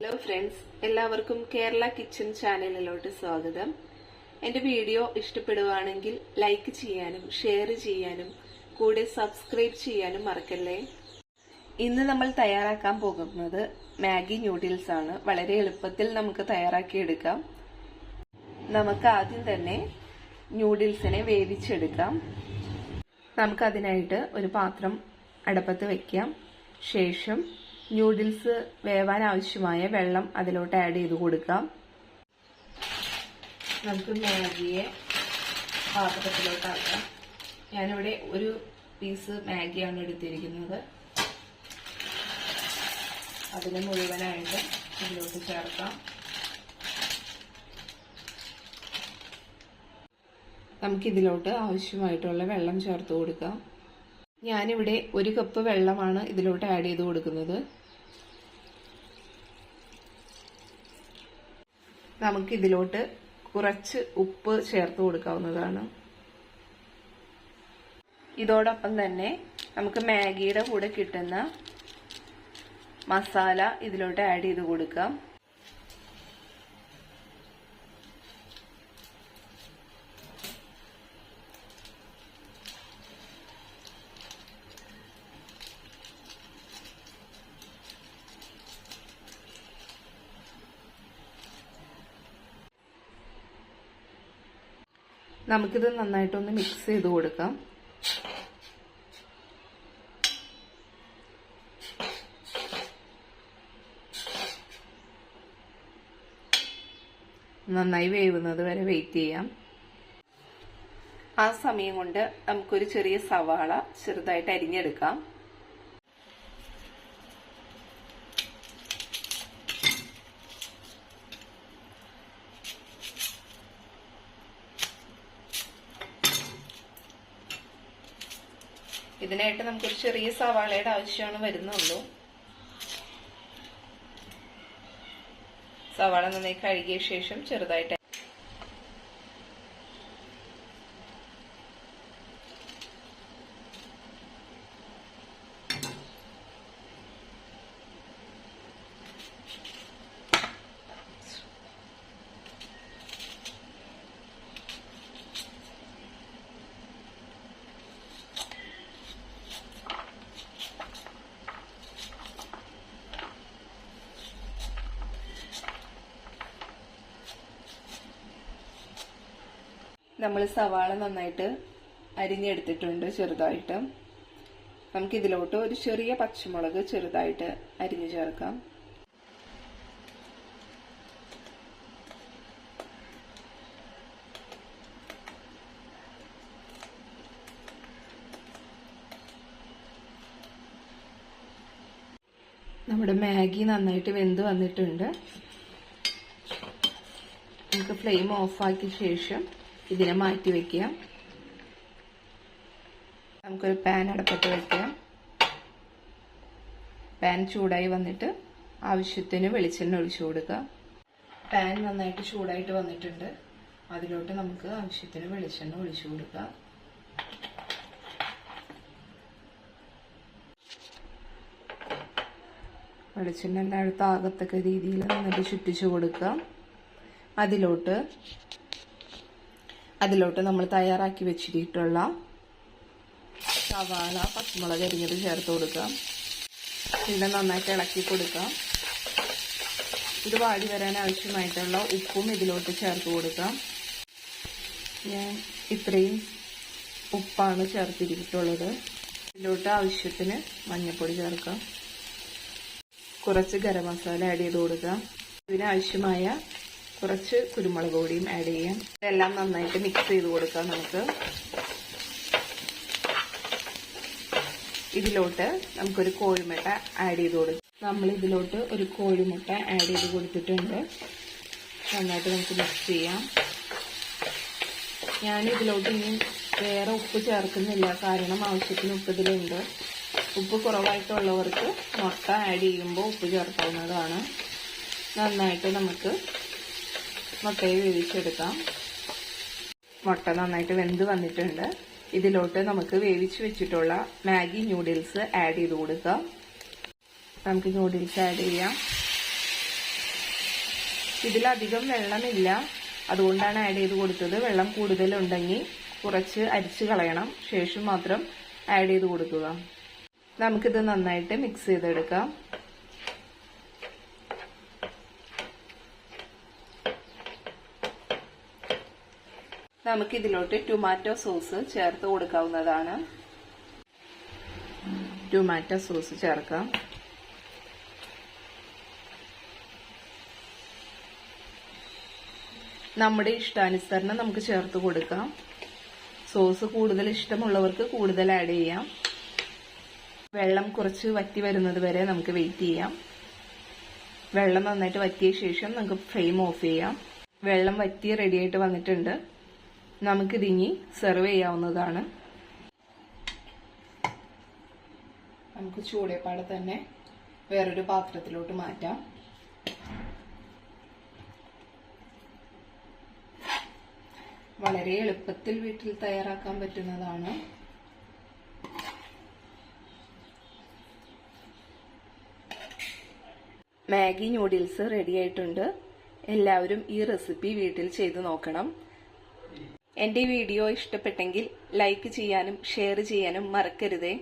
Hello friends എല്ലാവർക്കും Kerala kitchen ചാനലിലോട്ട് സ്വാഗതം. എന്റെ വീഡിയോ ഇഷ്ടപ്പെടുവാണെങ്കിൽ ലൈക്ക് ചെയ്യാനും ഷെയർ ചെയ്യാനും കൂടെ സബ്സ്ക്രൈബ് ചെയ്യാനും മറക്കല്ലേ? ഇന്ന് നമ്മൾ തയ്യാറാക്കാൻ പോകുന്നത് മാഗി ന്യൂഡിൽസ് ആണ്. വളരെ എളുപ്പത്തിൽ നമുക്ക് തയ്യാറാക്കിയെടുക്കാം. നമുക്ക് ആദ്യം തന്നെ ന്യൂഡിൽസിനെ വേവിച്ചെടുക്കാം. നമുക്കതിനായിട്ട് ഒരു പാത്രം അടപ്പത്ത് വെക്കാം. ശേഷം ന്യൂഡിൽസ് വേവാൻ ആവശ്യമായ വെള്ളം അതിലോട്ട് ആഡ് ചെയ്ത് കൊടുക്കാം. നമുക്ക് മാഗിയെ പാത്രത്തിലോട്ടാക്കാം ഞാനിവിടെ ഒരു പീസ് മാഗിയാണ് എടുത്തിരിക്കുന്നത്. അതിനെ മുഴുവനായിട്ട് ഇതിലോട്ട് ചേർക്കാം. നമുക്കിതിലോട്ട് ആവശ്യമായിട്ടുള്ള വെള്ളം ചേർത്ത് കൊടുക്കാം. ഞാനിവിടെ ഒരു കപ്പ് വെള്ളമാണ് ഇതിലോട്ട് ആഡ് ചെയ്ത് കൊടുക്കുന്നത്. നമുക്കിതിലോട്ട് കുറച്ച് ഉപ്പ് ചേർത്ത് കൊടുക്കാവുന്നതാണ്. ഇതോടൊപ്പം തന്നെ നമുക്ക് മാഗിയുടെ കൂടെ കിട്ടുന്ന മസാല ഇതിലോട്ട് ആഡ് ചെയ്ത് കൊടുക്കാം. നമുക്കിത് നന്നായിട്ടൊന്ന് മിക്സ് ചെയ്ത് കൊടുക്കാം. നന്നായി വേവുന്നത് വരെ വെയിറ്റ് ചെയ്യാം. ആ സമയം കൊണ്ട് നമുക്കൊരു ചെറിയ സവാള ചെറുതായിട്ട് അരിഞ്ഞെടുക്കാം. ഇതിനായിട്ട് നമുക്കൊരു ചെറിയ സവാളയുടെ ആവശ്യമാണ് വരുന്നുള്ളൂ. സവാള നന്നായി കഴുകിയ ശേഷം ചെറുതായിട്ട് നമ്മൾ സവാള നന്നായിട്ട് അരിഞ്ഞെടുത്തിട്ടുണ്ട് ചെറുതായിട്ട്. നമുക്ക് നമുക്കിതിലോട്ട് ഒരു ചെറിയ പച്ചമുളക് ചെറുതായിട്ട് അരിഞ്ഞു ചേർക്കാം. നമ്മുടെ മാഗി നന്നായിട്ട് വെന്ത് വന്നിട്ടുണ്ട്. നമുക്ക് ഫ്ലെയിം ഓഫാക്കിയ ശേഷം ഇതിനെ മാറ്റി വെക്കാം നമുക്കൊരു പാൻ അടപ്പത്ത് വെക്കാം പാൻ ചൂടായി വന്നിട്ട് ആവശ്യത്തിന് വെളിച്ചെണ്ണ ഒഴിച്ചു കൊടുക്കുക. പാൻ നന്നായിട്ട് ചൂടായിട്ട് വന്നിട്ടുണ്ട്. അതിലോട്ട് നമുക്ക് ആവശ്യത്തിന് വെളിച്ചെണ്ണ ഒഴിച്ചു കൊടുക്കുക. വെളിച്ചെണ്ണ എല്ലായിടത്തും ആകത്തക്ക രീതിയിൽ നന്നായിട്ട് ചുറ്റിച്ചു കൊടുക്കുക. അതിലോട്ട് അതിലോട്ട് നമ്മൾ തയ്യാറാക്കി വെച്ചിട്ടുള്ള സവാള പച്ചമുളക് അരിഞ്ഞത് ചേർത്ത് കൊടുക്കാം പിന്നെ നന്നായിട്ട് ഇളക്കി കൊടുക്കാം ഇത് വാടി വരാൻ ആവശ്യമായിട്ടുള്ള ഉപ്പും ഇതിലോട്ട് ചേർത്ത് കൊടുക്കാം ഞാൻ ഇത്രയും ഉപ്പാണ് ചേർത്തിരിച്ചിട്ടുള്ളത് ഇതിലോട്ട് ആവശ്യത്തിന് മഞ്ഞൾപ്പൊടി ചേർക്കാം കുറച്ച് ഗരം മസാല ആഡ് ചെയ്ത് കൊടുക്കാം ഇതിനാവശ്യമായ കുറച്ച് കുരുമുളക് പൊടിയും ആഡ് ചെയ്യാം. ഇതെല്ലാം നന്നായിട്ട് മിക്സ് ചെയ്ത് കൊടുക്കാം നമുക്ക്. ഇതിലോട്ട് നമുക്കൊരു കോഴിമുട്ട ആഡ് ചെയ്ത് കൊടുക്കാം. നമ്മൾ ഇതിലോട്ട് ഒരു കോഴിമുട്ട ആഡ് ചെയ്ത് കൊടുത്തിട്ടുണ്ട്. നന്നായിട്ട് നമുക്ക് മിക്സ് ചെയ്യാം. ഞാൻ ഇതിലോട്ട് ഇനി വേറെ ഉപ്പ് ചേർക്കുന്നില്ല. കാരണം ആവശ്യത്തിന് ഉപ്പ് ഇതിലുണ്ട് ഉപ്പ് കുറവായിട്ടുള്ളവർക്ക് മുട്ട ആഡ് ചെയ്യുമ്പോൾ ഉപ്പ് ചേർക്കാവുന്നതാണ്. നന്നായിട്ട് നമുക്ക് മുട്ടയെ വേവിച്ചെടുക്കാം. മുട്ട നന്നായിട്ട് വെന്ത് വന്നിട്ടുണ്ട്. ഇതിലോട്ട് നമുക്ക് വേവിച്ച് വെച്ചിട്ടുള്ള മാഗി ന്യൂഡിൽസ് ആഡ് ചെയ്ത് കൊടുക്കാം. നമുക്ക് ന്യൂഡിൽസ് ആഡ് ചെയ്യാം. ഇതിലധികം വെള്ളമില്ല. അതുകൊണ്ടാണ് ആഡ് ചെയ്ത് കൊടുത്തത്. വെള്ളം കൂടുതലുണ്ടെങ്കിൽ കുറച്ച് അരിച്ച് കളയണം. ശേഷം മാത്രം ആഡ് ചെയ്ത് കൊടുക്കുക. നമുക്കിത് നന്നായിട്ട് മിക്സ് ചെയ്തെടുക്കാം. നമുക്കിതിലോട്ട് ടൊമാറ്റോ സോസ് ചേർത്ത് കൊടുക്കാവുന്നതാണ്. ടൊമാറ്റോ സോസ് ചേർക്കാം. നമ്മുടെ ഇഷ്ടാനുസരണം നമുക്ക് ചേർത്ത് കൊടുക്കാം. സോസ് കൂടുതൽ ഇഷ്ടമുള്ളവർക്ക് കൂടുതൽ ആഡ് ചെയ്യാം. വെള്ളം കുറച്ച് വറ്റി വരുന്നത് വരെ നമുക്ക് വെയിറ്റ് ചെയ്യാം. വെള്ളം നന്നായിട്ട് വറ്റിയ ശേഷം നമുക്ക് ഫ്ലെയിം ഓഫ് ചെയ്യാം. വെള്ളം വറ്റി റെഡിയായിട്ട് വന്നിട്ടുണ്ട്. നമുക്കിതിനി സെർവ് ചെയ്യാവുന്നതാണ്. നമുക്ക് ചൂടേപ്പാടെ തന്നെ വേറൊരു പാത്രത്തിലോട്ട് മാറ്റാം. വളരെ എളുപ്പത്തിൽ വീട്ടിൽ തയ്യാറാക്കാൻ പറ്റുന്നതാണ്. മാഗി നൂഡിൽസ് റെഡി ആയിട്ടുണ്ട്. എല്ലാവരും ഈ റെസിപ്പി വീട്ടിൽ ചെയ്ത് നോക്കണം. എന്റെ വീഡിയോ ഇഷ്ടപ്പെട്ടെങ്കിൽ ലൈക്ക് ചെയ്യാനും ഷെയർ ചെയ്യാനും മറക്കരുതേ.